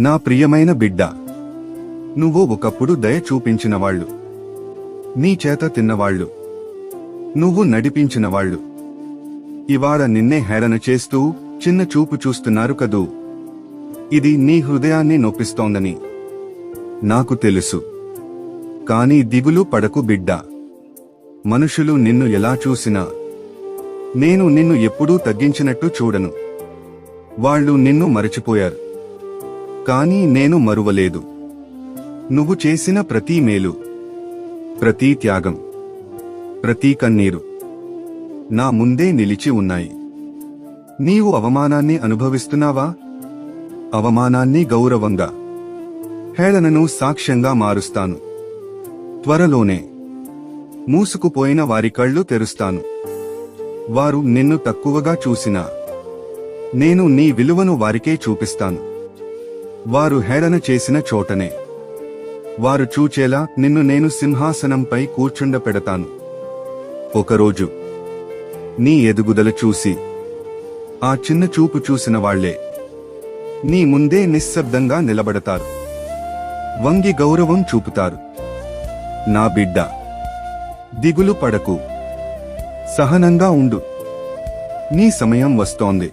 నా ప్రియమైన బిడ్డ నువ్వు ఒకప్పుడు దయ చూపించినవాళ్ళు నీ చేత తిన్నవాళ్ళు నువ్వు నడిపించినవాళ్ళు ఇవాళ నిన్నే హేళన చేస్తూ చిన్న చూపు చూస్తున్నారు కదూ. ఇది నీ హృదయాన్ని నొప్పిస్తోందని నాకు తెలుసు. కాని దిగులు పడకు బిడ్డ. మనుషులు నిన్ను ఎలా చూసినా నేను నిన్ను ఎప్పుడూ తగ్గించినట్టు చూడను. వాళ్ళు నిన్ను మరచిపోయారు. కానీ నేను మరువలేదు. నువ్వు చేసిన ప్రతి మేలు ప్రతి త్యాగం ప్రతి కన్నీరు నా ముందే నిలిచి ఉన్నాయి. నీవు అవమానాన్ని అనుభవిస్తున్నావా? అవమానాన్ని గౌరవంగా హేళనను సాక్ష్యంగా మారుస్తాను. త్వరలోనే మూసుకుపోయిన వారి కళ్ళు తెరుస్తాను. వారు నిన్ను తక్కువగా చూసినా నేను నీ విలువను వారికే చూపిస్తాను. వారు హేళన చేసిన చోటనే. వారు చూచేలా నిన్ను నేను సింహాసనంపై కూర్చుండపెడతాను. ఒకరోజు నీ ఎదుగుదల చూసి ఆ చిన్న చూపు చూసిన వాళ్ళే నీ ముందే నిశ్శబ్దంగా నిలబడతారు. వంగి గౌరవం చూపుతారు. నా బిడ్డ దిగులు పడకు. సహనంగా ఉండు. నీ సమయం వస్తోంది.